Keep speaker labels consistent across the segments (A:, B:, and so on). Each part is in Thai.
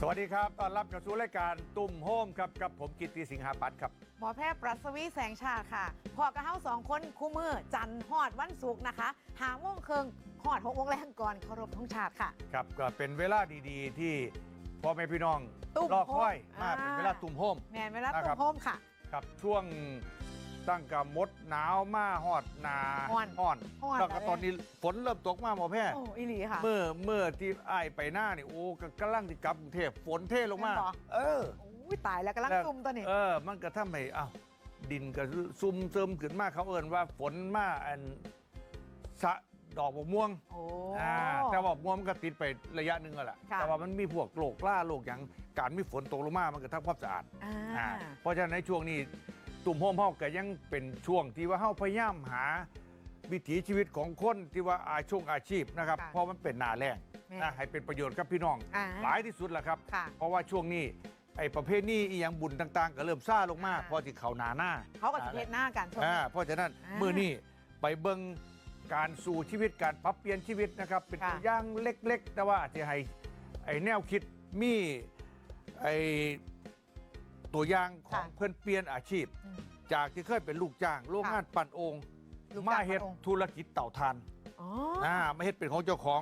A: สวัสดีครับต้อนรับเข้าสู่รายการตุ่มโฮมครับกับผมกิตติสิงหาปัตย์ครับ
B: หมอแพทย์ปรัสวีแสงชาติค่ะ พอกับเฮาสองคนคู่มือจันทร์ฮอดวันศุกร์นะคะ หาโมงเคิงฮอดหกโมงแรงก่อนเคารพธงชาติค่ะ
A: ครับก็เป็นเวลาดีๆ ที่พ่อแม่พี่น้อง
B: ตุ่ม
A: รอคอย
B: โฮม
A: มา
B: อ่า
A: เป็นเวลาตุ่มโฮม
B: แมนเวลา
A: นะค
B: ตุ้
A: รับ
B: มโฮมค่ะ
A: ครับช่วง ตั้งกับมดหนาวมาฮอดหนา
B: ฮ้อน
A: ฮ้อน
B: ฮ้อน
A: แล้วก็
B: แล้ว
A: ตอนนี้ฝนเริ่มตกมาหมอแพทย์
B: โอ้อีหลีค่ะ
A: เมื่อเมื่อที่อ้ายไปหน้านี่โอ้ก็กำลังที่กลับกรุงเทพฝนเทลงมา
B: แม่นบ่
A: เออ
B: โอ้ยตายแล้วกำลัง
A: แล้ว
B: ซุ่มตัวนี้
A: เออ มันก็ทำให้อ้าวดินก็ซุ่มเติมขึ้นมาเขาเอินว่าฝนมาอันสะดอกบกม่วง
B: โอ้
A: อ่าแต่ว่าม่วงมันก็ติดไประยะหนึ่งแล้วแหละ
B: ค่ะ
A: แต่ว่ามันมีพวกโรคล่าโรคอย่างการมีฝนตกลงมา มันก็ทำความสะอาด
B: อ่า
A: อ่าเพราะฉะนั้นในช่วงนี้ ตุ่มโฮมเฮาก็ยังเป็นช่วงที่ว่าเฮาพยายามหาวิถีชีวิตของคนที่ว่าอาช่วงอาชีพนะครับ
B: ค่ะ
A: เพราะมันเป็นหนาแรง
B: แม่
A: นะให้เป็นประโยชน์กับพี่น้อง
B: อ่า
A: หลายที่สุดแหละครับ
B: ค่ะ
A: เพราะว่าช่วงนี้ไอ้ประเภทนี้อีหยังบุญต่างๆ ก็เริ่มซ่าลงมา
B: อ่า
A: เพราะที่เขาหนาหน้า
B: เขาก็จะเพศหน้ากันช่วง
A: อ่า
B: นี้
A: เพราะฉะนั้น
B: อ่า
A: มือนี้ไปเบิ่งการสู่ชีวิตการปรับเปลี่ยนชีวิตนะครับ เป็น
B: ค่ะ
A: ตัวอย่างเล็กๆ แต่ว่าอาจจะให้ไอ้แนวคิดมีไอ้ ตัวอย่างของเพื่อนเปลี่ยนอาชีพ
B: อืม
A: จากที่เคยเป็นลูกจ้างโรงงานปั่นโองค์
B: ลูก
A: มา
B: จ้าง
A: เฮ็ด
B: ปั่นโอ่ง
A: ธุรกิจเต่าทาน
B: อ๋อ
A: อ่ามาเฮ็ดเป็นของเจ้าของ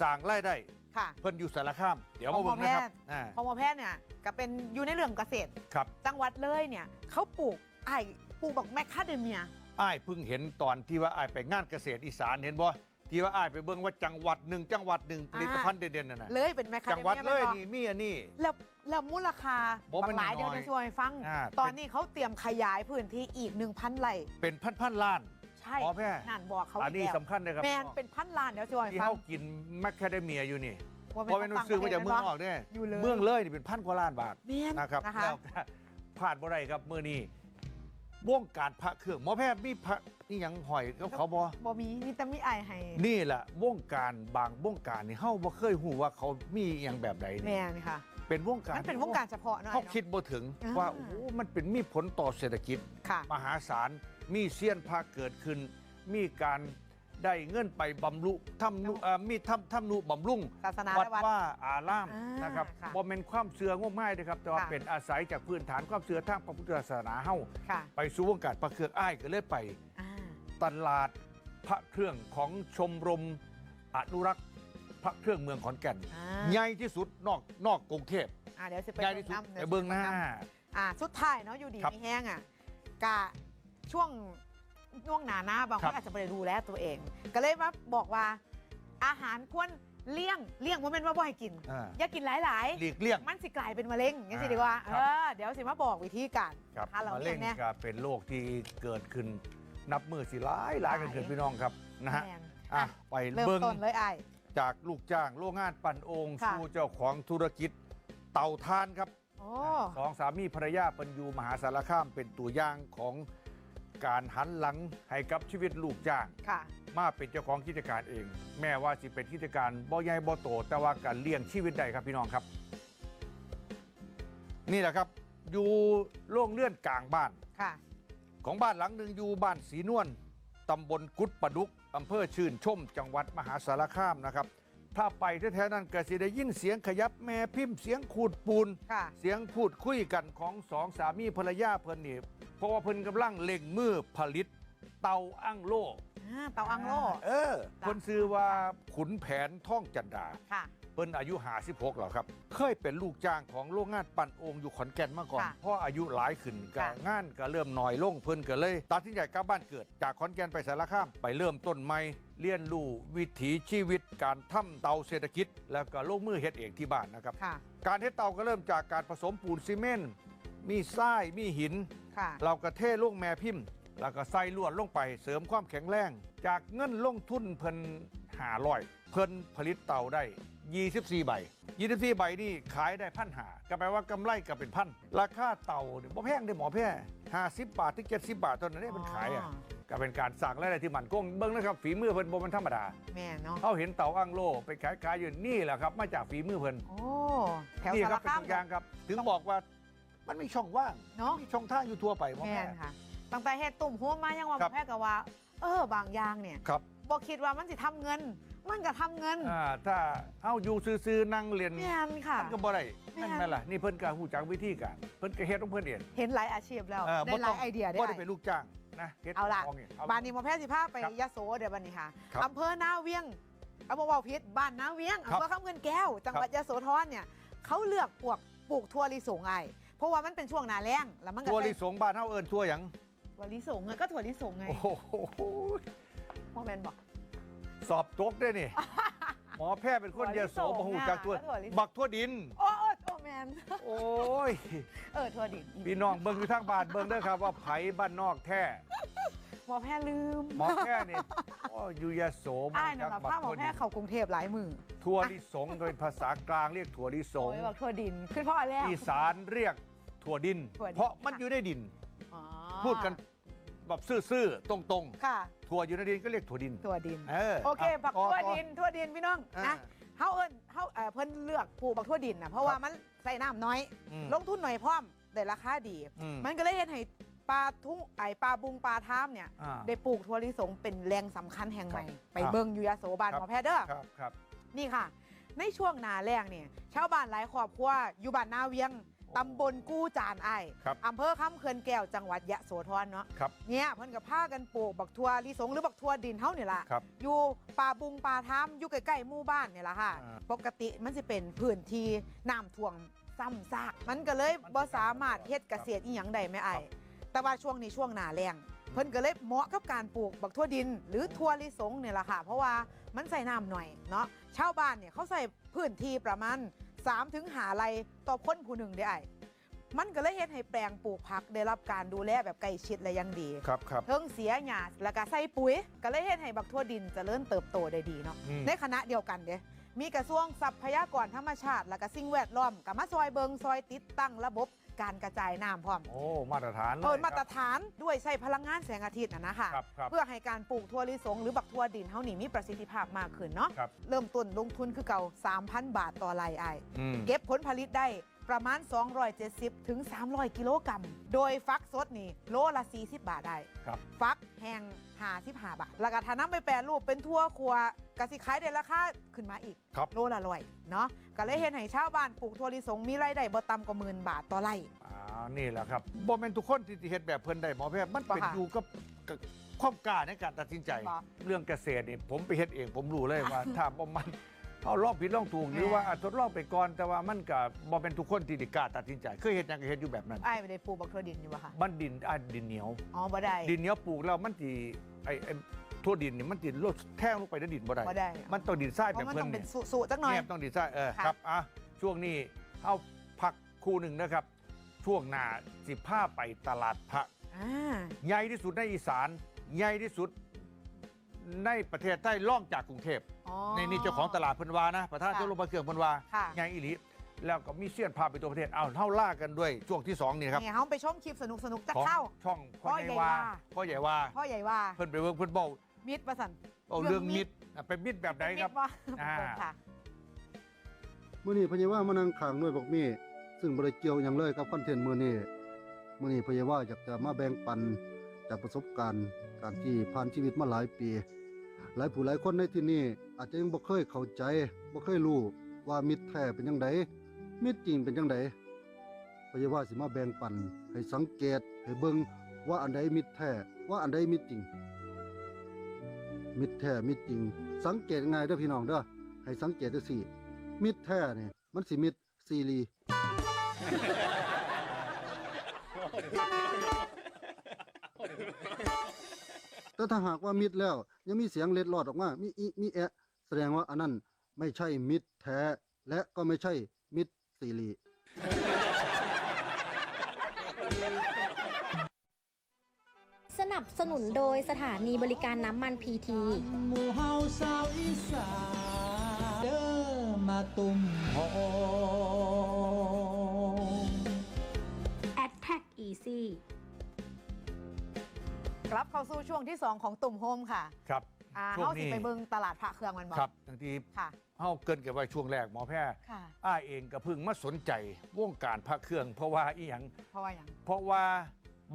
A: สร้างรายได้
B: ค่ะ
A: เพิ่นอยู่สารคาม เดี๋ยวมาเบิ่งนะครับ
B: ของหมอแพทย์
A: อ่า
B: พอหมอแพทย์เนี่ยก็เป็นอยู่ในเรื่องเกษตร
A: ครับ
B: จังหวัดเลยเนี่ยเขาปลูกไอ้ปลูกบอกแมคคาเดเมีย
A: อ้ายเพิ่งเห็นตอนที่ว่าอ้ายไปงานเกษตรอีสานเห็นบ่ ที่ว่าอ้ายไปเบิ่งว่าจังหวัดหนึ่งจังหวัดหนึ่งผลิตภัณฑ์เด่นๆนั่นน่ะ
B: เลยเป็นแมคคา
A: จั
B: เด
A: ง
B: เมีย
A: หวัดเลย
B: แม่นบ่
A: นี่มีอันนี้
B: แล้วแล้วมูลค่า
A: บ่มัน
B: หลายเดี๋ยว
A: น้อย
B: จะช่วยฟัง
A: อ่า
B: ตอนนี้เขาเตรียมขยายพื้นที่อีก 1,000ไร่
A: เป็นพันๆล้าน
B: ใช่
A: หมอแพทย์
B: นั่นบอกเขา
A: อันนี้
B: แล้ว
A: สำคัญเลยครับ
B: แมนเป็นพันล้านเดี๋ยวช่วย
A: ที่
B: ฟัง
A: เฮากินแมคคาเดเมียอยู่นี่
B: ว่า
A: เพราะเป็นซื้อมาจากเมืองนอกเนี่ย
B: อยู่เลย
A: เมืองเลยนี่เป็นพันกว่าล้านบาท
B: แมน
A: นะครับ
B: นะคะ
A: แล้วก็พลาดบ่ได้ครับมื้อนี้ วงการพระเครื่องหมอแพทย์มีพระนี่หยังหอยกับเขาบ่
B: บ่มีมีแต่มีไอายให้
A: นี่แหละวงการบางวงการนี่เฮาบ่เคยหูว่าเขามีอหย่างแบบใด
B: แม
A: นี่
B: นค่ะ
A: เป็นวงการ
B: มันเป็นวงการเฉพาะหน่อย
A: เขา
B: เนาะ
A: คิดบ่ถึง
B: อ่า
A: ว่าโอ้โหมันเป็นมีผลต่อเศรษฐกิจ
B: ค่ะ
A: มหาศาล มีเซียนพระเกิดขึ้น มีการ ได้เงินไปบำรุทำนุเอ่อมีทำทำนุบำรุง
B: ศาสนา
A: วัด
B: และวัด
A: ว่าอาราม
B: อ่าน
A: นะครับ
B: ค่ะ
A: บ่เป็นความเสื่องมง่ายนะครับ แต่ว่า
B: ค่ะ
A: เป็นอาศัยจากพื้นฐานความเสื่อทางพระพุทธศาสนาเฮา
B: ค่ะ
A: ไปสู่วงการพระเครื่องอ้ายก็เลยไป
B: อ่า
A: ตลาดพระเครื่องของชมรมอนุรักษ์พระเครื่องเมืองขอนแก่น
B: อ่า
A: ใหญ่ที่สุดนอกนอกกรุงเทพ
B: อ่าเดี๋ยวสิไป
A: ใหญ่ที่สุด
B: น้ำ
A: ไปเบื้องหน้า
B: อ่าสุดท้ายเนาะอยู่ดี
A: ครับ
B: ไม่แห้งอะกะช่วง ช่วงหนาหน้าบางค
A: ครั
B: น
A: บ
B: อาจจะไม่ได้ดูแลตัวเอง ก็เลยมาบอกว่า อาหารควรเลี่ยงเลี่ยงว่าเป็นว่าบ่ให้กิน
A: อ่า
B: อย่ากินหลาย
A: หลีกเลี่ยง
B: ๆ มันสิกลายเป็นมะเร็งอย่างนี้สิ
A: อ่า
B: ดีกว่า
A: ค
B: เอ
A: รับ
B: อเดี๋ยวสิมาบอกวิธีการ
A: ครับ
B: ถ้าเรา
A: มะ
B: เลี่
A: เร็
B: ย
A: ง
B: งเนี่ย
A: ก็เป็นโรคที่เกิดขึ้นนับมือสิหลายหลายกันเกิดพี่น้องครับนะฮะ
B: แม่น
A: อะ
B: อะ
A: ไป
B: เริ่ม
A: เบิ้ง
B: ต้นเลยไอ้าย
A: จากลูกจ้างโรงงานปั่นโองค์
B: ค่ะ
A: สู่เจ้าของธุรกิจเต่าทานครับ
B: โอ้
A: สองสามีภรรยาปัญยูมหาสารคามเป็นตัวอย่างของ การหันหลังให้กับชีวิตลูกจ้าง
B: ค่ะ
A: มาเป็นเจ้าของกิจการเอง แม้ว่าสิเป็นกิจการบ่ใหญ่บ่โต แต่ว่าการเลี้ยงชีวิตได้ครับพี่น้องครับ นี่แหละครับ อยู่โล่งเลื่อนกลางบ้าน
B: ค่ะ
A: ของบ้านหลังหนึ่งอยู่บ้านสีนวลตำบลกุดประดุกอำเภอชื่นชม จังหวัดมหาสารคามนะครับ ถ้าไปแท้ๆนั้นก็สิได้ยินเสียงขยับแม่พิมพ์เสียงขูดปูน
B: ค่ะ
A: เสียงพูดคุยกันของสองสามีภรรยาเพิ่นนี่เพราะว่าเพิ่นกำลังเล็งมือผลิตเตาอั้งโล
B: อ่าเตาอังโล
A: เออเพิ่นซื้อว่าขุนแผนท่องจันดา
B: ค่ะ
A: เพิ่นอายุ56แล้วครับ เคยเป็นลูกจ้างของโรงงานปั่นโองค์อยู่ขอนแก่นมาก่อน
B: ค่ะ
A: เพราะอายุหลายขึ้นก็
B: ค่ะ
A: งานก็เริ่มน้อยลงเพิ่นก็เลยตัดสินใจกลับบ้านเกิด จากขอนแก่นไปสารคามไปเริ่มต้นใหม่เรียนรู้วิถีชีวิตการทำเตาเศรษฐกิจ แล้วก็ลงมือเฮ็ดเองที่บ้านนะครับ
B: ค่ะ
A: การเฮ็ดเตาก็เริ่มจากการผสมปูนซีเมนต์มีทรายมีหิน
B: ค่ะ
A: เราก็เทลงแม่พิมพ์ แล้วก็ใส่ลวดลงไปเสริมความแข็งแรง จากเงินลงทุนเพิ่นหาลอย เพิ่นผลิตเตาได้ 24 ใบ 24 ใบนี่ขายได้พันหาก็แปลว่ากำไรก็เป็นพัน ราคาเตาเนี่ยบ่แพงเด้หมอแพทย์50 บาทถึง 70 บาทตอนนั้นเนี่ยมันขายอะก็เป็นการสั่งรายได้ที่มันคงเบิ่งนะครับฝีมือเพิ่นบ่มันธรรมดา
B: แม่เนาะ
A: เขาเห็นเตาอั้งโลไปขายขายอยู่นี่แหละครับ มาจากฝีมือเพิ่น
B: โอ้แถว
A: นี่
B: สา
A: ค
B: ร
A: รับเป็น
B: คาม
A: ตัวอย่างครับ ถึงบอกว่ามันมีช่องว่าง
B: เนาะ
A: มีช่องทางอยู่ทั่วไปหมอ
B: แม่
A: แม่
B: นค่ะตั้งแต่เฮ็ดตุ่มหัวมายังว่า
A: ครับ
B: แพ้กับว่า เออบางอย่างเนี่ย
A: ครับ
B: บ่คิดว่ามันสิทำเงิน มันก็ทำเงิน
A: อ่าถ้าเฮาอยู่ซื่อๆนั่งเรียน
B: แม่นค่ะ
A: มันก็บ่ได้
B: แม่น
A: นั่นแม่นล่ะนี่เพิ่นก็ฮู้จักวิธีการเพิ่นก็เฮ็ดของเพิ่นเอง
B: เห็นหลายอาชีพแล้ว
A: เออ
B: ได้
A: บ่
B: ห
A: ต้
B: ลางยไอเดียได้
A: บ่ได้เป็นลูกจ้างนะฮ็ด
B: เอาล่ะ
A: ของนี่เอ
B: บ้านนี้หมอแพทย์สิพาไป
A: ครับ
B: ยะโสเดี๋ยวบันนี้ค่ะ
A: ครับ
B: อำเภอนาเวียงอำเภอวาวพิษบ้านนาเวียง
A: ครับ
B: อำเภอคำเงินแก้ว จังหวัดยะโสธรเนี่ยเขาเลือกปลูกปลูกทั่วลิสงไอเพราะว่ามันเป็นช่วงหนาแล้งแล้วมันก็
A: ตัว
B: ได้
A: ลิสงบ้านเฮาเอิ้นทั่วหยัง
B: ถั่วลิสงไงก็ถั่วลิสงไง
A: โอ้โห
B: หมอแมนบอก
A: สอบตกได้นี่ หมอแพทย์เป็นคนยโสบ่ฮู้จักทั่ว
B: ถั่วลิสง
A: บักทั่วดิน
B: โอ้โอ้โอ้แมน
A: โอ้ย
B: เออถั่วดิน
A: พี่น้องเบิ่งอยู่ทางบ้านเบิ่งเด้อครับว่าไผบ้านนอกแท้
B: หมอแพทย์ลืม
A: หมอแพทย์นี่โอ้อยู่ยโส
B: อ้ายนะคะภาพหมอแพทย์เข้ากรุงเทพหลายมือ
A: ทั่วลิสงโดยภาษากลางเรียกถั่วลิสง
B: โอ้ยบอกถั่วดินขึ้นพ่อแล้ว
A: อีสานเรียกถั่วดิน
B: ถั่วดิน
A: เพราะมันอยู่ในดิน
B: อ๋อ
A: พูดกัน แบบซื่อๆตรง
B: ค่ะ
A: ๆ ถั่วอยู่ในดินก็เรียกถั่วดิน
B: ถั่วดิน
A: เออ
B: โอเคาบัก
A: ต่อ
B: ทั่ว
A: ต่อ
B: ดินทั่วดินพี่น้อง
A: อ่า
B: นะเฮาเอิ้นเฮาเอ่อเพิ่นเลือกปลูกบักทั่วดินนะเพราะว่ามันใส่น้ำน้อย
A: อืม
B: ลงทุนหน่อยพร้อมได้ราคาดี
A: อืม
B: มันก็เลยเฮ็ดให้ปลาทุ่งไอปลาบุงปลาท้ามเนี่ย
A: อ่า
B: ได้ปลูกทั่วลิสงเป็นแหล่งสำคัญแห่งใหม่
A: ครับ
B: ไปเบิ่งอยู่ยาโสบาน
A: ครับ
B: หมอแพทย์เด้อ
A: ครับครับ
B: นี่ค่ะ ในช่วงหนาแรงเนี่ยชาวบ้านหลายครอบครัวอยู่บ้านนาเวียง ตำบลกู้จานไอาย
A: ครับ
B: อำเภอคำเขื่อนแก้วจังหวัดยะโสธรเนาะ
A: ครับ
B: เนี่ยเพิ่นกับพากันปลูกบักทั่วลิสงหรือบักทั่วดินเฮานี่ล่ะ
A: ครับ
B: อยู่ป่าบุงป่าท้ามอยู่ใกล้ๆหมู่บ้านเนี่ยแหละค่ะ
A: อ่า
B: ปกติมันจะเป็นพื้นที่น้ำท่วมซ้ำซาก มันก็เลยบ่สามารถเฮ็ดเกษตรอีหยังใดไม่ไอายแต่ว่าช่วงนี้ช่วงหนาแรงเพิ่นก็เลยเหมาะกับการปลูกบักทั่วดิน หรือทั่วลิสงเนี่ยแหละค่ะ เพราะว่ามันใส่น้ำหน่อยเนาะชาวบ้านเนี่ยเขาใส่พื้นที่ประมาณ 3 ถึงหาไรต่อคนผู้หนึ่งได้ไอายมันก็เลยเฮ็ดให้แปลงปลูกผักได้รับการดูแลแบบใกล้ชิดและอยังดี
A: ครับครับ
B: เทิงเสียหยาแล้วก็ใส่ปุ๋ย ก็เลยเฮ็ดให้บักทั่วดินเจริญเติบโตได้ดีเนาะ
A: อืม
B: ในคณะเดียวกันเด้มีกระทรวงทรัพยากรธรรมชาติ และก็สิ่งแวดล้อมก็มาซอยเบิงซอยติดตั้งระบบ การกระจายน้ำพร้อม
A: โอ้มาตรฐานเลย
B: เปิดมาตร
A: ครับ
B: ฐานด้วยใช้พลังงานแสงอาทิตย์นะนะคะ
A: ครับครับ
B: เพื่อให้การปลูกทั่วลิสงหรือบักทั่วดินเฮานี่มีประสิทธิภาพมากขึ้นเนาะ
A: ครับ
B: เริ่มต้นลงทุนคือเก่า 3,000 บาทต่อไร่ไอาย
A: อืม
B: เก็บผลผลิตได้ ประมาณ 270 ถึง 300 กิโลกรัม โดยฟักสดนี่โลละ 40 บาทได้
A: ครับ
B: ฟักแห้ง55บาท แล้วก็ถ้านำไปแปรรูปเป็นทั่วครัวกสิขายได้ราคาขึ้นมาอีก
A: ครับ
B: โลละร้อยเนาะก็เลยเห็นให้ชาวบ้านปลูกถั่วลิสงมีรายได้บ่ต่ำกว่าหมื่นบาทต่อไร่
A: อ่านี่แหละครับบ่แม่นทุกคนที่สิเฮ็ดแบบเพิ่นได้หมอแพทย์มันเป็น
B: บ่ค่ะ
A: อยู่กับกับความกล้าในการตัดสินใจ
B: บ่
A: เรื่องเกษตรนี่ผมไปเฮ็ดเองผมรู้เลยว่า ถ้าบ่มัน เอาลองผิดลองถูกหรือว่าอะทดลองไปก่อนแต่ว่ามันก็บ่เป็นทุกคนที่ได้กล้าตัดสินใจเคยเฮ็ดหยังก็เฮ็ดอยู่แบบนั้น
B: ไอ้ายไม่ได้ปลูกบักถั่วดินอยู่บ่คะ
A: มันดินอะดินเหนียว
B: อ๋อบ่ได้
A: ดินเหนียวปลูกแล้วมันสิไอ้ไอ้ทั่วดินนี่มันสิลดแท่งลงไปในดินบ่ได้
B: บ่ได้
A: มันต้องดินทราย
B: เพ
A: แบบ
B: ราะมัน
A: เพิ่
B: ต้อนงเป็
A: เนี่
B: น
A: ย
B: สูๆจักหน่อย
A: เนี่ยต้องดินทรายเออ
B: ค่ะ
A: ครับอะช่วงนี้เอาพักคู่หนึ่งนะครับ ช่วงหน้าสิบห้าไปตลาดผัก
B: อ่า
A: ใหญ่ที่สุดในอีสาน ใหญ่ที่สุด ในประเทศไทยล่องจากกรุงเทพ
B: อ๋อ
A: ในนี่เจ้าของตลาดเพันวานะประธาน
B: ค่ะ
A: เจ้าลงมาเกืองเพันวา
B: ค่ะ
A: ใหญ่อีหลีแล้วก็มีเสี้ยนพาไปตัวประเทศเอาเท่าล่ากันด้วยช่วงที่สองนี่ครับ
B: เนี่ยเฮาไปชมคลิปสนุกๆจัก
A: ของ
B: เข้า
A: ช่องพ่อใหญ่วาพ่อใหญ่วา
B: พ่อใหญ่ว่า
A: เพิ่นไปเบิ่งเพิ่นบอก
B: มิดประสัน
A: เอาเรื่องมิดอะเป็นมิดแบบไหนครับ
B: มิดว่า
A: อ่า
B: เปิดค่ะ
C: มื่อนี้พะเยาว่ามานั่งขางหน่วยบอกมีซึ่งบริเกี่ยวหยังเลยกับคอนเทนต์มื้อนี้มื่อนี้พะเยาว่าอยากจะมาแบ่งปันจากประสบการณ์การที่ผ่านชีวิตมาหลายปี หลายผู้หลายคนในที่นี้อาจจะยังบ่เคยเข้าใจบ่เคยรู้ว่ามิตรแท้เป็นจังไดมิตรจริงเป็นจังไดพะยาว่าสิมาแบ่งปันให้สังเกตให้เบิ่งว่าอันใดมิตรแท้ว่าอันใดมิตรจริง มิตรแท้มิตรจริง สังเกตง่ายเด้อพี่น้องเด้อให้สังเกตจังซี่มิดแท้เนี่ยมันสิมิดซีรี แต่ถ้าหากว่ามิดแล้ว ยังมีเสียงเล็ดลอดออกมา มีอีมีแอะ แสดงว่าอันนั้นไม่ใช่มิดแท้ และก็ไม่ใช่มิดซีรี
D: สนับสนุนโดยสถานีบริการน้ำมันพีที
E: หมู่เฮาชาวอีสานเด้อมาตุ่มโฮ
D: a t t a c k Easy
B: กลับเข้าสู่ช่วงที่ 2 ของตุ่มโฮมค่ะ
A: ครับ
B: อ่า
A: ช่วง
B: เฮาสิ
A: นี้
B: ไปเบิ่งตลาดพระเครื่องมันบอก
A: ครับบางที
B: ค่ะ
A: เฮาเกินเก็บไว้ช่วงแรกหมอแพทย์
B: ค่ะ
A: อ้ายเองก็เพิ่งมาสนใจวงการพระเครื่อง เพราะว่าอีหยัง
B: เพราะว่าอย่าง
A: เพราะว่า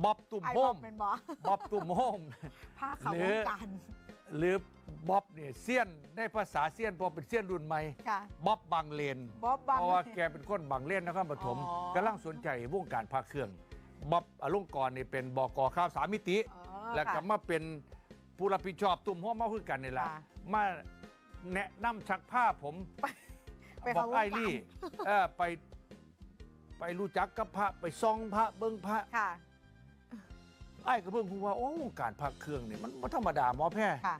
A: บ๊อบตุ่ม
B: ไอ้
A: โฮ
B: บอ
A: ม
B: กเป็นบอ
A: บ๊อบตุ่มโฮม
B: ผ้าขาว
A: หรือ
B: วงการ
A: หรือบ๊อบเนี่ยเซียนในภาษาเซียนเพอเป็นเซียนรุ่นใหม่
B: ค่ะ
A: บ๊อบบางเลน
B: บ๊อบบัง
A: เพราะว่าแกเป็นคนบางเลนนะครับปฐม
B: อ๋อ กำ
A: ลังสนใจวงการพระเครื่องบ๊อบอลงกรณ์นี่เป็นบกข้าวสามมิติ
B: อ๋อ
A: แล้วก็
B: ค่ะ
A: มาเป็นผู้รับผิดชอบตุ่มห้อมมาคือกันนี่แหละ
B: ค่ะ
A: มาแนะนำชักผ้าผม
B: ไป
A: บอก
B: เข้าวง
A: ไอ้
B: การ
A: ลี่ เออไป ไปรู้จักกับพระไปซองพระเบิ้งพระ
B: ค่ะ
A: ไอ้ก็เบิ่งพูว่าโอ้วงการพระเครื่องนี่มันบ่ธรรมดาหมอแพทย์
B: ค่ะ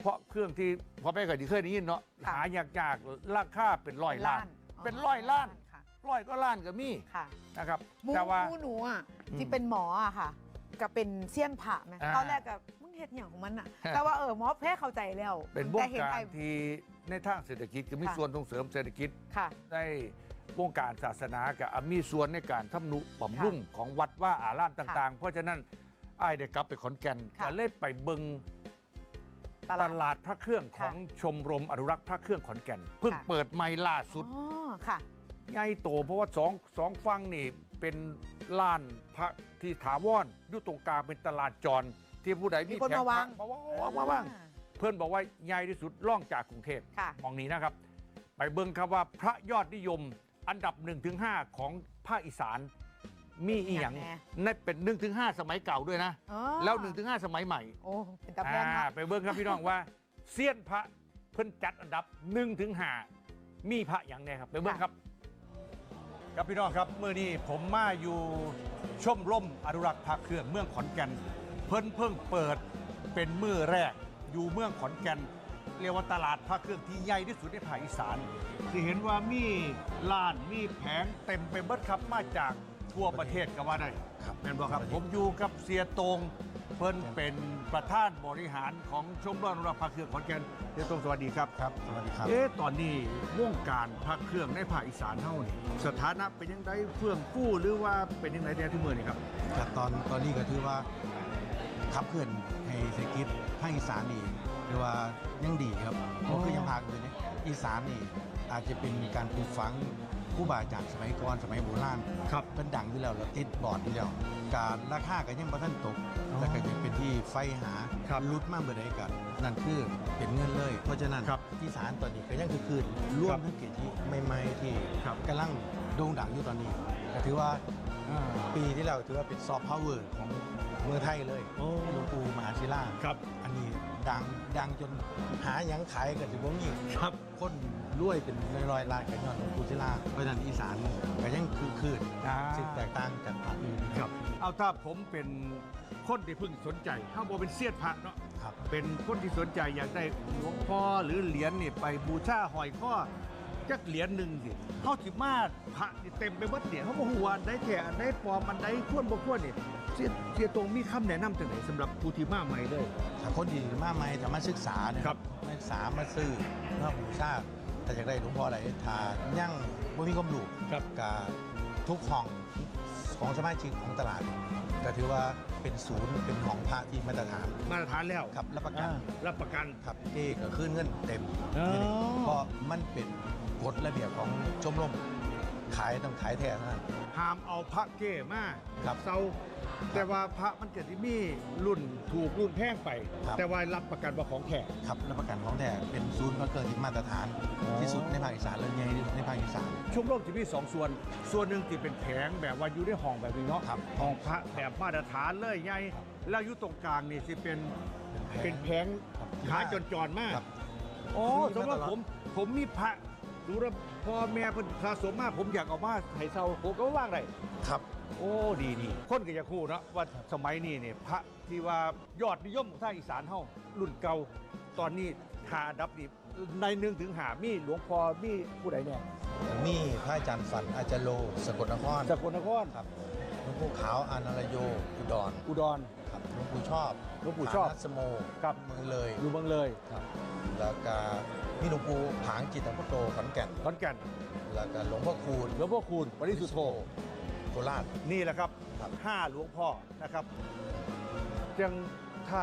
A: เพราะเครื่องที่พอแพทย์ก็ที่เคยได้ยินเนาะ
B: ค่ะ
A: หายากๆราคาเป็นร้อยล้าน
B: อ๋อ
A: เป็นร้อยล้าน
B: ค่ะ
A: ร้อยก็ล้านก็มี
B: ค่ะ
A: นะครับ
B: หมู
A: แต่ว่า
B: หมูหนูอะ
A: อืม
B: ที่เป็นหมออะค่ะ ก็เป็นเสี้ยนผ่าไหม
A: อ่า
B: ตอนแรกกับมึงเห็ดอย่างของมันอะ
A: ฮะ
B: แต่ว่าเออหมอแพ้เข้าใจแล้ว
A: เป็นวง
B: แต่ห็
A: การ
B: ไอ้
A: ที่ในทางเศรษฐกิจก็มี
B: ค่ะ
A: ส่วนส่งเสริมเศรษฐกิจ
B: ค่ะ
A: ได้วงการศาสนากับมีส่วนในการทำนุบำรุงของวัดว่าอารามต่าง ๆ เพราะฉะนั้นไอ้ายได้กลับไปขอนแก่น
B: ค่ะ
A: ก็เลยไปเบิง
B: ต
A: ต
B: ลาด
A: ลาดพระเครื่องข
B: ค่ะ
A: องชมรมอนุรักษ์พระเครื่องขอนแก่น เพิ่ง
B: ค่ะ
A: เปิดใหม่ล่าสุด
B: อ๋อค่ะ
A: ใหญ่โตเพราะว่าสองสองฝั่งนี่ เป็นลานพระที่ถาวรอยู่ตรงกลางเป็นตลาดจร ที่ผู้ใดมี
B: มีคน
A: แผง
B: มาวาง
A: พระมาวางมาวาง เพื่อนบอกว่าใหญ่ที่สุดล่องจากกรุงเทพ
B: ค่ะ
A: มองนี้นะครับ ไปเบิ่งครับว่าพระยอดนิยมอันดับ1นถึงหของภาคอีสานมีอีหยัง
B: อย่างแน่
A: นั่นเป็น1นถึงหสมัยเก่าด้วยนะ
B: อ๋อ
A: แล้ว1นถึงหสมัยใหม่
B: โอ้เป็นตะแพง
A: อ่า
B: เนาะ
A: ไปเบิ่งครับพี่น้องว่าเซียนพระเพิ่นจัดอันดับ1ถึงหมีพระอย่างแน่ครับ ไปเบิ่งครับ ครับพี่น้องครับเมื่อนี้ผมมาอยู่ชมรมอนุรักษ์พระเครื่องเมืองขอนแก่น เพิ่นเพิ่งเปิดเป็นมือแรกอยู่เมืองขอนแก่นเรียกว่าตลาดพระเครื่องที่ใหญ่ที่สุดในภาคอีสานที่เห็นว่ามีลานมีแผงเต็มไปเบิดครับมาจากทั่วประเทศก็ว่าได้ครับแม่นบอกครับ ผมอยู่กับเสียตรง เพิ่นเป็นประธานบริหารของชมรมอนุรักษ์พระเครื่องขอนแก่นเสียตรงสวัสดีครับ
C: ครับ สวัสดีครับ
A: เอ๊ะตอนนี้วงการพระเครื่องในภาคอีสานเท่านี่สถานะเป็นยังไงเฟื่องกู้หรือว่าเป็นยังไงในทุกเมื่อนี่ครับ
F: ครับตอนตอนนี้ก็ถือว่าขับเคลื่อนให้เศรษฐกิจภาคอีสานนี่ถือว่ายังดีครับเพราะคือยังภาคอื่นเนี่ยอีสานนี่อาจจะเป็นการปลูกฝัง ผู้บาอาจารย์สมัยก่อนสมัยโบราณ
A: ครับ
F: เป็นดังอยู่แล้วแล้วติดบอร์ดอยู่แล้วการราคาก็ยังบ่ทันตก
A: อ๋อ
F: แล้วก็ยังเป็นที่ไฟหา
A: ครับ
F: ลุดมากเมื่อใดกันนั่นคือเป็นเงินเลย เพราะฉะนั้น
A: ครับ
F: ที่สารตอนนี้ก็ยังคือคืนร่ว
A: ครั
F: ม
A: บ
F: ทั้งเกจิใหม่ๆที่
A: ครับ
F: กำลังโด่งดังอยู่ตอนนี้ก็ถือว่าปีที่แล้วถือว่าเป็นซอฟต์พาวเวอร์ของเมืองไทยเลย
A: โอ้
F: หลวงปู่มหาศิลา
A: ครับ
F: อันนี้ดังดังจนหาหยังขายกันถึงบ่มี
A: ครับ
F: คน รวยเป็นร้อยๆล้านกันย้อนหลวงปู่ศิลาเพราะฉะนั้นอีสานก็ยังคือคืน
A: อ่า
F: สิ่งแตกต่างจากภาคอื่น
A: ครับ เอาถ้าผมเป็นคนที่เพิ่งสนใจถ้าบอกเป็นเสียดพระเนาะ
F: ครับ
A: เป็นคนที่สนใจอยากได้หลวงพ่อหรือเหรียญนี่ไปบูชาหอยข้อจักเหรียญหนึ่งสิเขาสิมาพระนี่เต็มไปหมดเนี่ยเขาบอกว่าอันใดแท้อันใดปลอมอันใดควรบ่ควรนี่เสียเสียตรงมีคำแนะนำจังไหนสำหรับผู้ที่มาใหม่เลย
F: ถ้าคนที่มาใหม่ถ้ามาศึกษาเนี่ย
A: ครับ
F: มาศึกษามาซื้อมาบูชา แต่อยากได้หลวงพ่ออะไรถ้ายังบ่มีความรู้
A: ครับ
F: กับทุกห้องของสมาชิกของตลาดก็ถือว่าเป็นศูนย์เป็นของพระที่มาตรฐาน
A: มาตรฐานแล้ว
F: ครับรับประกัน
A: อ่ารับประกัน
F: ครับที่ก็ขึ้นเงินเต็ม
A: อ๋อ
F: เพราะมันเป็นกฎระเบียบของชมรมขายต้องขายแท้เท่านั้น
A: ห้ามเอาพระเก้มา
F: ครับ
A: เซา แต่ว่าพระมันเกิดที่มีรุ่นถูกรุ่นแพงไป
F: ครับ
A: แต่ว่ารับประกันว่าของแท้
F: ครับรับประกันของแท้เป็นศูนย์พระเครื่องที่มาตรฐาน
A: อ๋อ
F: ที่สุดในภาคอีสานและใหญ่ที่สุดในภาคอีสาน
A: ชมรมจะมีสองส่วน ส่วนหนึ่งที่เป็นแผงแบบว่าอยู่ในห้องแบบนี้เนาะ
F: ครับ
A: ห้องพระแบบมาตรฐานเลยใหญ่แล้วอยู่ตรงกลางนี่สิเป็นเป็นแผง
F: ครับ
A: ขาจรจรมาก
F: ครับ
A: โอ้
F: มี
A: สำหรับ
F: มาตลอด
A: ผมผมมีพระ ดูแล้วพ่อแม่เพิ่นสะสมมากผมอยากเอามาให้เซาผมก็ว่างได้
F: ครับ
A: โอ้ดีดีคนก็จะคู่เนาะว่าสมัยนี้เนี่ยพระที่ว่ายอดนิยมของทางอีสานเฮารุ่นเก่าตอนนี้หาอันดับนี่ในหนึ่งถึงหามีหลวงพ่อมีผู้ใดเนี่ย
F: มีพระอาจารย์ฝันอาจารย์โล สกลนคร
A: สกลนคร
F: ครับหลวงปู่ขาวอานารโยอุดร
A: อุดร
F: ครับหลวงปู่ชอบ
A: หลวงปู่ชอบ
F: ฐานัสโม
A: ครับ
F: เมืองเลย
A: อยู่เมืองเลย
F: ครับแล้วก็ มีหลวงปู่ผางจิตตพุทโตขอนแก่น
A: ขอนแก่น
F: แล้วก็หลวงพ่อคูณ
A: หลวงพ่อคูณปริสุทธโธ
F: โคราช
A: นี่แหละครับ
F: ครับ
A: ห้าหลวงพ่อนะครับยังถ้า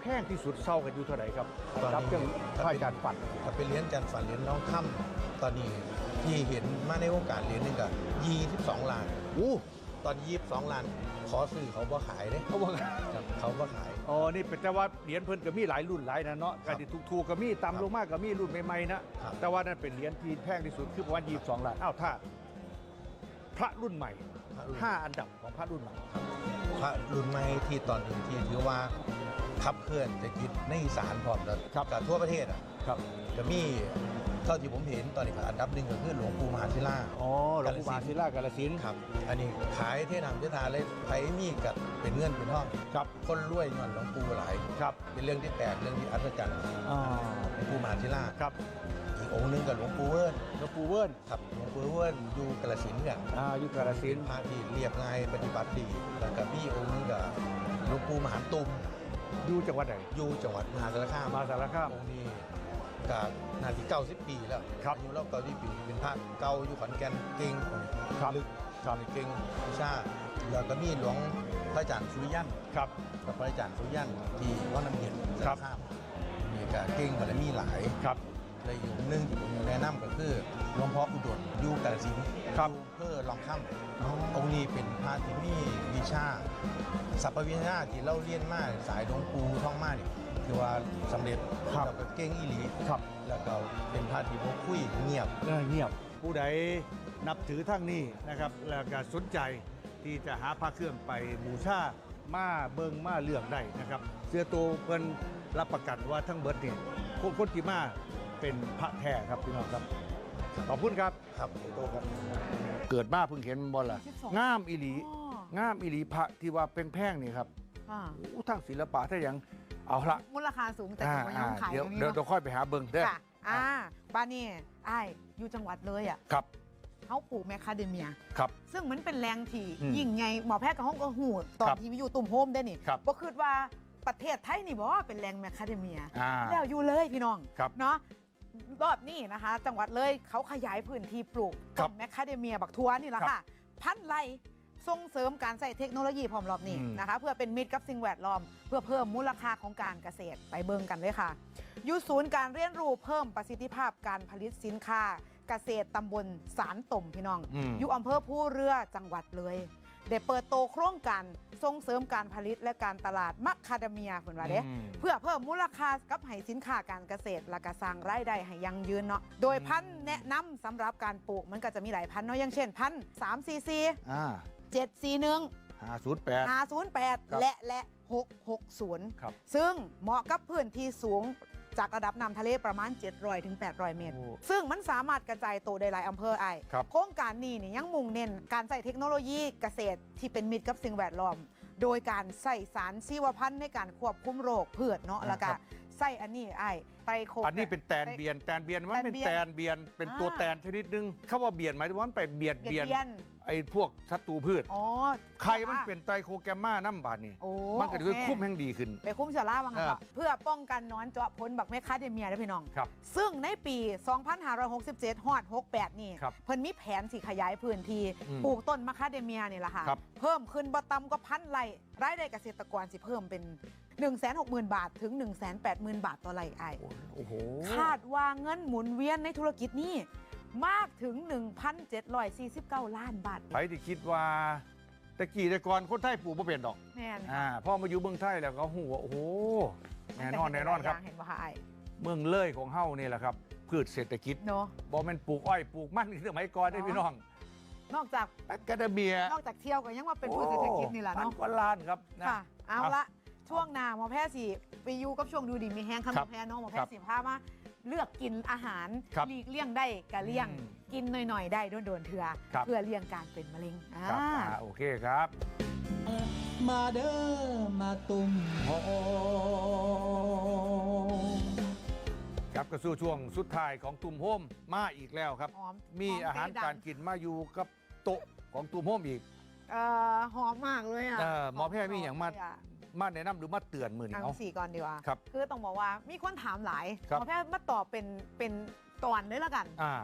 A: แพงๆที่สุดเศร้ากันอยู่เท่าไหร่ครับรับเรื่องพระอาจารย์ปัด
F: ถ้าเป็นเหรียญจันทร์ฝันเหรียญน้องค่ำตอนนี้ที่เห็นมาในวงการเหรียญหนึงก็22ล้าน
A: อู้
F: ตอนยีบสองล้าน ขอซื้อเขาบ่ขายเด้
A: เขาบอก
F: ครับเขาบ่ขาย
A: อ๋อ นี่เป็นแต่ว่าเหรียญเพิ่นก็มีหลายรุ่นหลายนะเนาะ
F: ครั
A: กา
F: บ
A: รที่ถูกๆก็มีต่ำลงมากก็มีรุ่นใหม่ๆนะ
F: ครับ
A: แต่ว่านั่นเป็นเหรียญที่แพงที่สุดคือประมาณ22ล้านอ้าวถ้า พระรุ่นใหม่
F: พระรุ่น
A: 5อันดับของพระรุ่นใหม่
F: พระรุ่นใหม่ที่ตอนนี้ที่ถือว่าขับเคลื่อนเศรษฐกิจในอีสานพร้อมแล้ว
A: ครับ
F: กับทั่วประเทศอะ
A: ครับ
F: ก็มี เท่าที่ผมเห็นตอนนี้ก็อันดับหนึ่งก็คือหลวงปู่มหาศิลา
A: อ๋อหลวงปู่มหาศิลากาลสินธุ์
F: ครับ อันนี้ขายเทนามเททาเลยไผมีกับเป็นเงินเป็นทอง
A: ครับ
F: คนรวยเงินหลวงปู่หลาย
A: ครับ
F: เป็นเรื่องที่แปลกเรื่องที่อัศจรรย์
A: อ่า
F: หลวงปู่มหาศิลา
A: ครับ
F: อีกองค์หนึงกับหลวงปู่เวิร์น
A: หลวงปู่เวิร์น
F: ครับหลวงปู่เวิร์นอยู่กาฬสินธุ์กัน
A: อ่าอยู่กาลสินธุ์
F: พระที่เรียบง่ายปฏิบัติดีแล้วก็มีองค์หนึงกับหลวงปู่มหาตุม
A: อยู่จังหวัดไหน
F: อยู่จังหวัดมหาสารคาม
A: มหาสารคาม
F: องค์นี้ กับนาทีเก้าสิบปีแล้ว
A: ครับ
F: อายุเราเก้าสิบปีเป็นพระเก่าอยู่ขอนแก่นเก่ง
A: ครับ
F: ลึกครับเก่งวิชาแล้วก็มีหลวงพระอาจารย์สุริยัน
A: ครับ
F: กับพระอาจารย์สุริยันที่วัดน้ำเย็น
A: ครั
F: สา
A: บ
F: รคามมีก็เก่งบารมีหลาย
A: ครับ
F: เลยอยู่หนึ่งที่ผมแนะนำก็คือหลวงพ่ออุดรอยู่กาฬสินธุ์
A: ครับ
F: อยู่เพื่อลองค่ำองค์นี้เป็นพระที่มีวิชาสัพพวิชาที่เราเรียนมาสายหลวงปู่ท่องมานี่คื อว่าสำเร็จ
A: ครับ
F: แล้วก็เก่งอีหลี
A: ครับ
F: แล้วก็เป็นพระที่บ่คุยเงียบ
A: เออเงียบ ผู้ใดนับถือทั้งนี้นะครับ แล้วก็สนใจที่จะหาพระเครื่องไปบูชามาเบิงมาเลือกได้นะครับ เสื้อตัวเพิ่นรับประกันว่าทั้งเบิดเนี่ยคนคนที่มาเป็นพระแท้ครับพี่น้องครับขอบคุณครับ
F: ครับโตครับ
A: เกิดมาเพิ่งเห็นบอลล่ะ
B: 12
A: งามอีหลี
B: อ๋อ
A: งามอีหลีพระที่ว่าเป็นแพงนี่ครับ
B: ค่ะ
A: โอ้ทั้งศิลปะทั้งอย่าง เอาละ
B: มูลค่าสูงแต่
A: อ่า
B: ถือว่ายัง
A: อ่า
B: ขาย
A: เดี๋ยว
B: ตรงนี้
A: เดี๋ยว
B: เนาะ
A: เดี๋ยวค่อยไปหาเบิงเด้อ
B: ค่ะอ่าบ้านนี่ไอ้ายอยู่จังหวัดเลยอะ
A: ครับ
B: เขาปลูกแมคคาเดเมีย
A: ครับ
B: ซึ่งมันเป็นแรงที่
A: อืม
B: ยิ่งใหญ่หมอแพทย์กับห้องก็หูตอน
A: ครับ
B: ที่มีอยู่ตุ่มโฮมได้นี่
A: ครับ
B: ก็คือว่าประเทศไทยนี่บอกว่าเป็นแรงแมคคาเดเมีย
A: อ่า
B: แล้วอยู่เลยพี่น้อง
A: ครับ
B: เนาะรอบนี้นะคะ จังหวัดเลยเขาขยายพื้นที่ปลูก
A: ครับ
B: ต้นแมคคาเดเมียบักทัวนี่แหละ
A: ครับ
B: ค่ะ พันไร่ ส่งเสริมการใส่เทคโนโลยีพร้อมรอบนี้
A: อืม
B: นะคะ เพื่อเป็นมิตรกับสิ่งแวดล้อม เพื่อเพิ่มมูลค่าของการเกษตรไปเบิ่งกันเลยค่ะอยู่ศูนย์การเรียนรู้เพิ่มประสิทธิภาพการผลิตสินค้า เกษตรตำบลสารตมพี่น้อง
A: อืม
B: อยู่อำเภอผู้เรือจังหวัดเลยได้เปิดโตโครงการส่งเสริมการผลิตและการตลาดมัคคาเดเมียคุณว่าเด้
A: อืม
B: เพื่อเพิ่มมูลค่ากับให้สินค้าการเกษตรและก็สร้างรายได้ให้ยั่งยืนเนาะ โดยพันธุ์แนะนำสำหรับการปลูกมันก็จะมีหลายพันธุ์เนาะอย่างเช่นพันสามซีซี
A: อ่า
B: เจ็ดซีหนึ่ง
A: ห้าศูนย์แปด
B: ห้าศูนย์แปด
A: ครับ
B: และและหกหกศูนย์
A: ครับ
B: ซึ่งเหมาะกับพื้นที่สูงจากระดับน้ำทะเลประมาณ 700ถึง800 เมตร
A: โอ้
B: ซึ่งมันสามารถกระจายตัวได้หลายอำเภอไอ
A: ครับ
B: โครงการนี้นี่ยังมุ่งเน้นการใส่เทคโนโลยีเกษตรที่เป็นมิตรกับสิ่งแวดล้อม โดยการใส่สารชีวพันธุ์ในการควบคุมโรคพืชเนาะ
A: อ่า
B: แล้วก็
A: ครับ
B: ใส่อันนี้ไอ้ไตรโค
A: อันนี้เป็นแตนเบียน แตนเบียนมันเป็น
B: แต
A: แต
B: น
A: น
B: เบี
A: เบี
B: ย
A: ย
B: น
A: นเป็นตัว
B: อ่า
A: แตนชนิดนึงเขาว่าเบียนหมายถึงว่ามันไปเบียด
B: เบียด
A: เบียน
B: เบียน
A: ไอ้พวกศัตรูพืช
B: อ๋อ
A: ไข่มันเป็นไตรโคแกรมมาน้ำบาดนี่
B: โอ้
A: มันก็จะ
B: โอเค
A: คุ้มแห่งดีขึ้น
B: ไปคุ้มเชื้อราบ้าง
A: เออ
B: ค่ะเพื่อป้องกันนอนเจาะพ้นบักเมคคาเดเมียนะพี่น้อง
A: ครับ
B: ซึ่งในปี 2567ฮอด68 นี่
A: ครับ
B: เพิ่นมีแผนสิขยายพื้นที่
A: อืม
B: ปลูกต้นมะคาเดเมียนี่แหละค่ะ
A: ครับ
B: เพิ่มขึ้นบ่ต่ำกว่าพันไร่รายได้เกษตรกรสิเพิ่มเป็น 160,000 บาทถึง 180,000 บาทต่อไร่ไอ้
A: โอ้โห
B: คาดว่าเงินหมุนเวียนในธุรกิจนี้มากถึง 1,749 ล้านบาท
A: ใครที่คิดว่าตะกี้แต่ก่อนคนไทยปลูกบ่เป็นดอก
B: แน่น
A: อ่าพอมาอยู่เมืองไทยแล้วก็หูว่าโอ้โหแน่นอนแน่นอนครับ
B: เห็นว่าไอ้
A: เมืองเลยของเฮานี่แหละครับ พืชเศรษฐกิจ
B: เนาะ
A: บ่แม่นปลูกอ้อยปลูกมันสมัยก่อนได้พี่น้อง
B: นอกจาก
A: แอคาเดเมีย
B: นอกจากเที่ยวก็ยังว่าเป็นพืชเศรษฐกิจนี่แหละ
A: พั
B: เนาะ
A: กว่าล้านครับนะ
B: ค่ะเอา
A: เอา
B: ละ ช่วงหน้าหมอแพทย์สิไปอยู่กับช่วงดูดีมีแห้งคำห
A: ครั
B: มอบแพทย์เนาะหมอแพ
A: ครั
B: ท
A: บ
B: ย์สิพามาเลือกกินอาหาร
A: ครับ
B: หลีกเลี่ยงได้กะเลี่ยง
A: อืม
B: กินหน่อยๆได้โดนๆเถื่อ
A: ครับ
B: เพื่อเลี่ยงการเป็นมะเร็งอ่า
A: ครับอ่าโอเคครับ
E: มาเด้อมาตุ่มโฮม
A: ครับก็สู่ช่วงสุดท้ายของตุ่มโฮมมาอีกแล้วครับ
B: หอม
A: มี
B: ห
A: อาหาร
B: เตะดัง
A: การกินมาอยู่กับโต๊ะของตุ่มโฮมอีก
B: เอ่อหอมมากเลยอะ
A: เออหมอแพทย์มีอย่างมา
B: เลยะ
A: มาแนะนำหรือมาเตือนมือนี้
B: อั
A: เอา
B: นสี่ก่อนดีกว่า
A: ครับ
B: คือต้องบอกว่ามีคนถามหลาย
A: ครับ
B: หมอแพทย์มาตอบเป็นเป็นตอนเลยละกัน
A: อ่า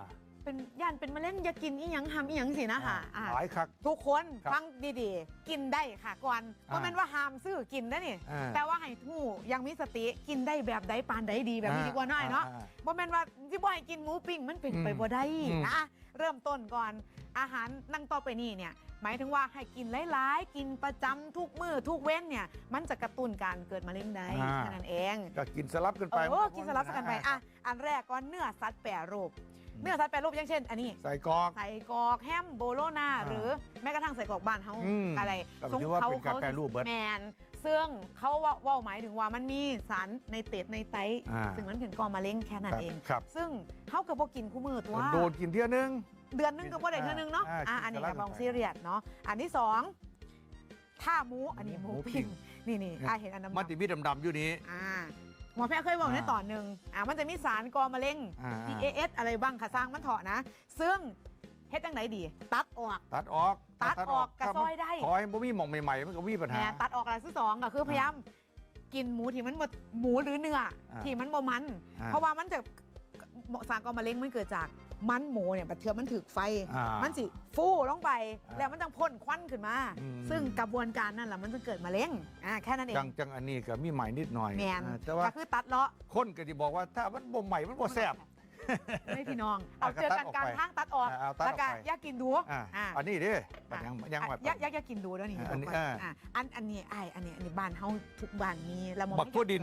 B: ไปเป็นย่านเป็นมะเร็งอย่ากินอีหยังหำอีหยังสินะคะอ่า
A: หลายคัก
B: ทุกคน
A: ครับ
B: ฟังดีๆ กินได้ค่ะก่อน
A: อ่า
B: เพราะมันว่าห้ามซื้อกินนะนี่
A: อ่า
B: แต่ว่าให้ทู่ยังมีสติกินได้แบบใดปานใดดีแบบนี้ดีกว่าน้อยเนาะ
A: อ่
B: บ่แม่นว่าที่บ่ให้กินหมูปิ้งมันเป็น
A: อืม
B: ไปบ่ได้
A: อืม
B: นะเริ่มต้นก่อนอาหารนั่งต่อไปนี่เนี่ย หมายถึงว่าให้กินหลายๆ กินประจำทุกมื้อทุกเว้นเนี่ย มันจะกระตุ้นการเกิดมะเร็งได้
A: อ่า
B: แค่นั้นเอง
A: ก็กินสลับกัน
B: เอ
A: ไป
B: อกินสลับกันไปอะอันแรกก็เนื้อสัตว์แปรรูปเนื้อสัตว์แปรรูปอย่างเช่น อันนี้
A: ใส่กรอก
B: ใส่กรอกแฮมโบโลนา
A: อ่า
B: หรือแม้กระทั่งใส่กรอกบ้านเขา
A: อืม
B: อะไร
A: ก็ถือว่าเป็นการแปรรูปเบิด
B: แมนซึ่งเขาว่าว่าหมายถึงว่ามันมีสารในเตดในไต
A: อ่า
B: ซึ่งมันถึงก่อมะเร็งแค่นั้นเอง
A: ครับ
B: ซึ่งเขาก็บอกกินคู่มือตัว
A: โดนกินเที่ยนึง
B: เดือนนึงก็บ่ได้เท่านึงเนาะ
A: อ่า
B: อ่า
A: กิน
B: อันนี้
A: สลั
B: ก็
A: ด
B: มอง
A: ไป
B: ซีเรียสเนาะอันที่สองท่าหมูอันนี้หมู
A: หมูปิ้
B: ปิ้ง
A: ง
B: นี่นี่อ่าเห็นอันนั้น
A: มันติมีดำๆอยู่นี้
B: อ่าหมอแพทย์เคยบอกใน
A: อ่า
B: ตอนหนึ่งอ่ามันจะมีสารก่อมะเร็ง
A: อ่า
B: PAS อะไรบ้างค่ะสร้างมันเถาะนะ ซึ่งเฮ็ดจังไหนดี ตัดออก
A: ตัดออก
B: ตัดออกกระ
A: ถ้า
B: ซอยได้
A: ขอให้บ่มีหม่องใหม่ๆมันก็มีปัญ
B: แห
A: หา
B: มตัดออกอะไรที่สองก็คือพยายามกินหมูที่มันบ่หมูหรือเนื้ออาที่มันบ่มัน
A: อ่า
B: เพราะว่ามันจะสารก่อมะเร็งมันเกิดจาก มันหมูเนี่ยบัดเทือมันถึกไฟ
A: อ่ามั
B: มันสิฟูลงไป
A: อ่า
B: แล้วมันต้องพ่นควันขึ้นมา
A: อืม
B: ซึ่งกระบวนการนั่นแหละมันจะเกิดมะเร็งอ่าแค่นั้นเอง
A: จังจังอันนี้ก็มีใหม่นิดหน่อย
B: แมน
A: อ่าแต่ว่า
B: ก็คือตัดเลาะ
A: คนก็จะบอกว่าถ้ามันบ่ใหม่มันบ่แซ่บ
B: ไม่พี่น้อง เอา
A: อะก็
B: เจอกัน
A: ตัดออก
B: กลาร
A: ไป
B: ทางตัดออก
A: อ่าเอาตัด
B: แล้วก็
A: ออกไป
B: อยากกินดู
A: อ่า
B: อ่า
A: อันนี้เด้
B: อะ
A: ยังยังแบบ
B: อยากอยากอยากกินดูด้วยนี่
A: อันนี้
B: เดี๋ยวก่
A: อ่า
B: อะอันอันนี้ไอ้อันนี้อันนี้บ้านเฮาทุกบ้านมีละม
A: บักทั่วดิน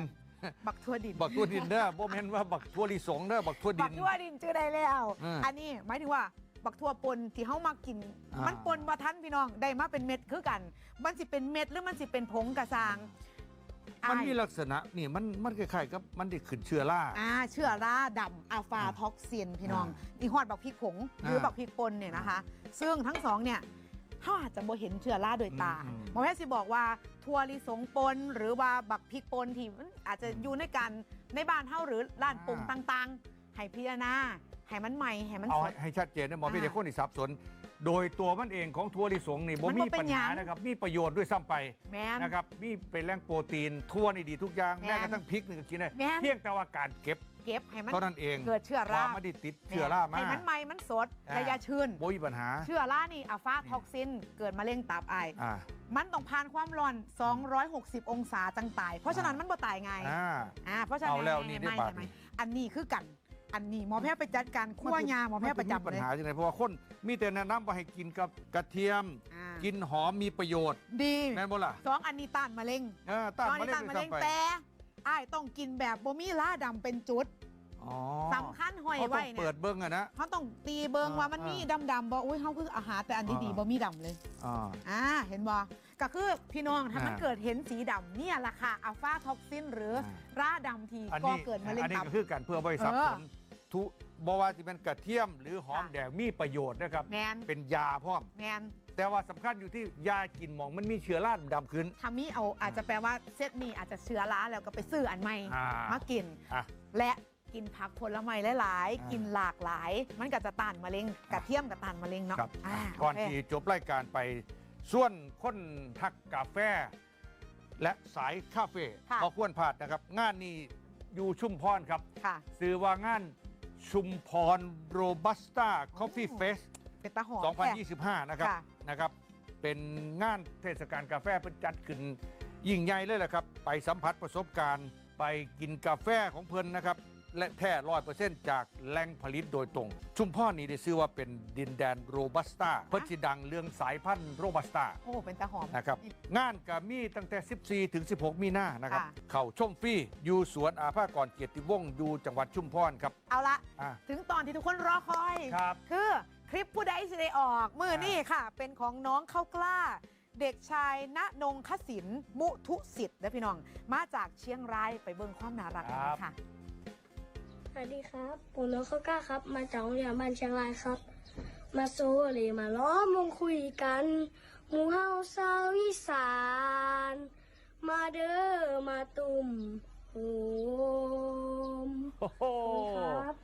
B: บักทั่วดิน
A: บักทั่วดินเด้อบ่แม่นว่าบักทั่วลิสงเด้อบักทั่วดิ
B: บั
A: น
B: กทั่วดินชื่อได้แล้ว
A: อืม
B: อันนี้หมายถึงว่าบักทั่วปนที่เฮามากิน
A: อ่ามั
B: มันปนบ่ทันพี่น้องได้มาเป็นเม็ดคือกัน มันสิเป็นเม็ดหรือมันสิเป็นผงกระซาง
A: มัน
B: อ้าย
A: มีลักษณะนี่มันมันคล้ายๆกับมันได้ขึ้นเชื้อรา
B: อ่าเชื้อราดำอัลฟาท็อกซินพี่น้อง
A: อ่า
B: อีฮอดบักพริกผงหรืออาบักพริกป่นเนี่ยนะคะ ซึ่งทั้งสองเนี่ย เขาอาจจะบ่เห็นเชื้อราโดยตา
A: อืม
B: หมอแพทย์สิบอกว่าทัวลิสงปนหรือว่าบักพริกปนที่มันอาจจะอยู่ในกันในบ้านเฮาหรือร้านปรุงต่างๆให้พิจารณาให้มันใหม่ให้มัน
A: เอา
B: ส
A: ให้
B: ด
A: ให้ชัดเจนนะหมอ
B: อ่า
A: พี่เด็กคนที่สับสน โดยตัวมันเองของทั่วลิสงนี่บ่
B: มันบ่
A: มี
B: เป็น
A: ปัญหา
B: หยัง
A: นะครับมีประโยชน์ด้วยซ้ำไป
B: แม่น
A: นะครับมีเป็นแหล่งโปรตีนทั่วนี่ดีทุกอย่าง
B: แม่น
A: แม้กระทั่งพริกนี่ก็กินได้
B: แม่น
A: เพียงแต่ว่าการเก็บ
B: เก็บให้มัน
A: เท่านั้นเอง
B: เกิดเชื้อ
A: ค
B: รา
A: วามไม่ได้ติดเชื้อรามา
B: ให้มันใหม่มันสด
A: อ่า
B: ระยะชื่น
A: บ่มีปัญหา
B: เชื้อรานี่อัลฟาท็อกซิน เกิดมะเร็งตับไอาย
A: อ่า
B: มันต้องผ่านความร้อน 260 องศาจังตาย เพราะฉะนั้นมันบ่ตายไงาย
A: อ่า
B: อ่าเพราะฉะนั้น
A: เอาแล้วนี่ได้
B: ไม่
A: บาท
B: ไม่
A: นี่
B: อันนี้คือกัน อันนี้หมอแพทย์ไปจัดการขั้วยาหมอแพทย์ประจำ
A: ปัญ
B: เลย
A: หาจังไดเพราะว่าคนมีแต่แนะนำว่าให้กินกับกระเทียม
B: อ่า
A: กินหอมมีประโยชน์
B: ดี
A: แม่นบ่ล่ะ
B: สองอันนี้ต้านมะเร็ง
A: เออต้าน
B: สองอัน
A: มะ
B: นี้
A: เร็
B: ต้าน
A: ง
B: มะ
A: ด้ว
B: เร็
A: ย
B: ง
A: ซ้ำไป
B: แต่ไอ้ายต้องกินแบบบ่มีล่าดำเป็นจุด
A: อ๋อ
B: สำคัญห้อย
A: เขาต้
B: ไว้
A: อง
B: เนี่
A: เปิ
B: ย
A: ดเบิ้งอะนะ
B: เขาต้องตีเบิง
A: อ่า
B: ว่ามันมีดำๆบ่อุ้ยเขาคืออาหารแต่อันที่ดี
A: อ่า
B: บ่มีดำเลย
A: อ่า
B: อ่าเห็นบ่ก็คือพี่น้องถ้ามัน
A: อ่า
B: เกิดเห็นสีดำเนี่ยราคาอัลฟาท็อกซินหรืออาราดำที
A: อัน
B: ก็
A: นี้
B: เกิดมะเร็ง
A: อันนี้
B: ตับ
A: ก็คือการเพื่อบริษัท
B: เออ
A: ผลทุบว่าจะเป็นกระเทียมหรือหอม
B: ค่ะ
A: แดงมีประโยชน์นะครับ
B: แมน
A: เป็นยาพร้อม
B: แมน
A: แต่ว่าสำคัญอยู่ที่ยากินหมองมันมีเชื้อราดำขึ้น
B: ทามีเอาอาจจะแปลว่าเซตนี้อาจจะเชื้อราแล้วก็ไปซื้ออันใหม่
A: อ่า
B: มากิน
A: อะ
B: และกินผักผลไม้หลาย
A: อ่า
B: ๆ กินหลากหลาย มันก็จะต้านมะเร็งกระเทียมกับต้านมะเร็งเนาะ
A: ครับ
B: อ่า
A: ก่อน
B: โเค
A: ที่จบรายการไปส่วนคนทักกาแฟ และสายคาเฟ่
B: ค่ะ
A: เขาควรพลาดนะครับ งานนี้อยู่ชุมพรครับ
B: ค่ะ
A: ซื้อว่างานชุมพรโรบัสต้าคอฟฟี่เฟส
B: เป็นตาหอม
A: 2025 นะครับ
B: ค่ะ
A: นะครับ เป็นงานเทศกาลกาแฟเป็นจัดขึ้นยิ่งใหญ่เลยแหละครับ ไปสัมผัสประสบการณ์ ไปกินกาแฟของเพิ่นนะครับ และแท้ร้อยเปอร์เซ็นต์จากแหล่งผลิตโดยตรง ชุมพรนี่ได้ชื่อว่าเป็นดินแดนโรบัสต้าเพิ่นสิดังเรื่องสายพันธุ์โรบัสต้า
B: โอ้เป็นตาหอม
A: นะครับงานก็มีตั้งแต่ 14 ถึง 16 มีนานะครับ
B: ค่ะ
A: เข้าชมฟรีอยู่สวนอาภากรเกียรติวงศ์อยู่จังหวัดชุมพรครับ
B: เอาละ
A: อะ
B: ถึงตอนที่ทุกคนรอคอย
A: ครับ
B: คือ คลิปผู้ใดสิได้ออกมือ
A: อ่านี่
B: นี่ค่ะ เป็นของน้องเข้ากล้า เด็กชายณนงคศินมุทุสิทธิ์นะพี่น้อง มาจากเชียงรายไปเบิ่งความน่ารักกันเลยค่ะ
G: สวัสดีครับ ผมน้องข้าวกล้าครับ มาจากโรงเรียนบ้านเชียงรายครับ มาโซเลมาล้อมวงคุยกันหมู่เฮาสาวอีสาน มาเด้อมาตุ่มโฮม
A: โอ้โห
G: ขอบคุณครับ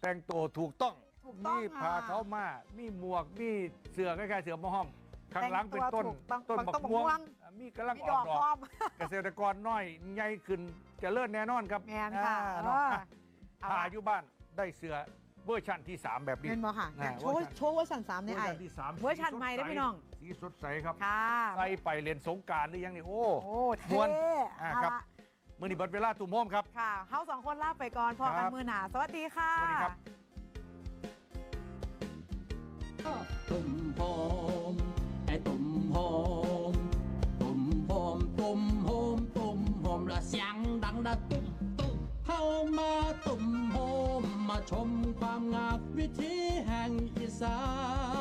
A: แต่งตัวถูกต้อง
B: ถูกต้อง
A: มี
B: ค่ะ
A: พาเขามามีหมวกมีเสือคล้ายๆเสือมะห้อมข้างหลังเป็นต้น
B: แต่งตัวถูกต้อง
A: ต้น
B: ต้
A: บั
B: อง
A: ก
B: บัก
A: ม่ว
B: ม่ว
A: ง
B: ง
A: มีกำลัง
B: มี
A: อ
B: ด
A: อ
B: อกก
A: ดอก
B: พร้อม
A: เกษตรกรน้อยใหญ่ขึ้นเจะเลิศแน่นอนครับ
B: แมนค่ะ
A: อ่า
B: เอ
A: เนาะ
B: อ
A: อะ
B: เอา
A: ถ้า
B: ละ
A: อยู่บ้านได้เสือเวอร์ชันที่ 3 แบบนี้
B: เป็นบ่ค่ะ
A: อ่า
B: โชว์
A: เวอร์ชัน
B: โชว์เวอร์ชันสามใน
A: เวอ
B: ไอ
A: ร์ชันที่สาม
B: เวอร์ชันใหม่ได้อพี่น้อง
A: สีสดใสครับ
B: ค่ะ
A: ใส่ไปเรียนสงกรารหรือยังนี่โอ้
B: โอ้
A: ม
B: เท่
A: วนอ่า
B: เอา
A: ครับ
B: ละ
A: มื่อนี้เบิดเวลาตุ่มโฮมครับ
B: ค่ะเฮาสองคนลาไปก่อนพอ
A: ค
B: กั
A: รั
B: น
A: บ
B: มือหนาสวัสดีค่ะ
A: สวัสดีครับ
E: ตุ่มหอมไอ้ตุ่มหอมตุ่มหอมตุ่มหอมตุ่มหอมละเสียงดังระตุ่มตุ่มเข้ามาตุ่มหอมมาชมความงามวิถีแห่งอีสาน